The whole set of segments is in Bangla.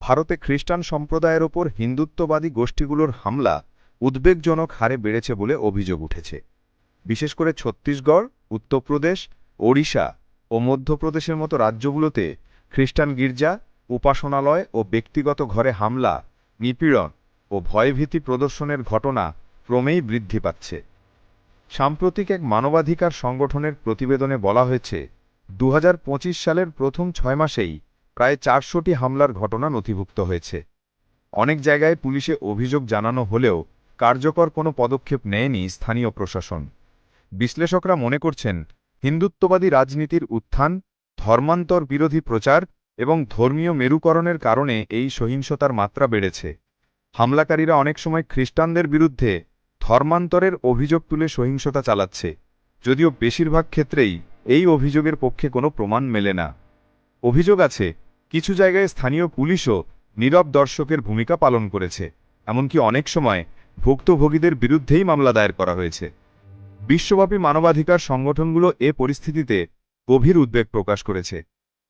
ভারতে খ্রিস্টান সম্প্রদায়ের ওপর হিন্দুত্ববাদী গোষ্ঠীগুলোর হামলা উদ্বেগজনক হারে বেড়েছে বলে অভিযোগ উঠেছে। বিশেষ করে ছত্তিশগড়, উত্তরপ্রদেশ, ওড়িশা ও মধ্যপ্রদেশের মতো রাজ্যগুলোতে খ্রিস্টান গির্জা, উপাসনালয় ও ব্যক্তিগত ঘরে হামলা, নিপীড়ন ও ভয়ভীতি প্রদর্শনের ঘটনা ক্রমেই বৃদ্ধি পাচ্ছে। সাম্প্রতিক এক মানবাধিকার সংগঠনের প্রতিবেদনে বলা হয়েছে দু হাজার পঁচিশ সালের প্রথম ছয় মাসেই প্রায় চারশোটি হামলার ঘটনা নথিভুক্ত হয়েছে। অনেক জায়গায় পুলিশে অভিযোগ জানানো হলেও কার্যকর কোনো পদক্ষেপ নেয়নি স্থানীয় প্রশাসন। বিশ্লেষকরা মনে করছেন, হিন্দুত্ববাদী রাজনীতির উত্থান, ধর্মান্তর বিরোধী প্রচার এবং ধর্মীয় মেরুকরণের কারণে এই সহিংসতার মাত্রা বেড়েছে। হামলাকারীরা অনেক সময় খ্রিস্টানদের বিরুদ্ধে ধর্মান্তরের অভিযোগ তুলে সহিংসতা চালাচ্ছে, যদিও বেশিরভাগ ক্ষেত্রেই এই অভিযোগের পক্ষে কোনো প্রমাণ মেলে না। অভিযোগ আছে কিছু জায়গায় স্থানীয় পুলিশও নীরব দর্শকের ভূমিকা পালন করেছে, এমনকি অনেক সময় ভুক্তভোগীদের বিরুদ্ধেই মামলা দায়ের করা হয়েছে। বিশ্বব্যাপী মানবাধিকার সংগঠনগুলো এ পরিস্থিতিতে গভীর উদ্বেগ প্রকাশ করেছে।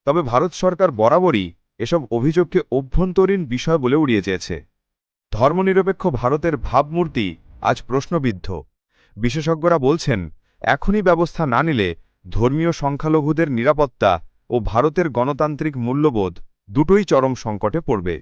তবে ভারত সরকার বরাবরই এসব অভিযোগকে অভ্যন্তরীণ বিষয় বলে উড়িয়ে চেয়েছে ধর্মনিরপেক্ষ ভারতের ভাবমূর্তি আজ প্রশ্নবিদ্ধ। বিশেষজ্ঞরা বলছেন, এখনই ব্যবস্থা না নিলে ধর্মীয় সংখ্যালঘুদের নিরাপত্তা ও ভারতের গণতান্ত্রিক মূল্যবোধ দুটোই চরম সংকটে পড়বে।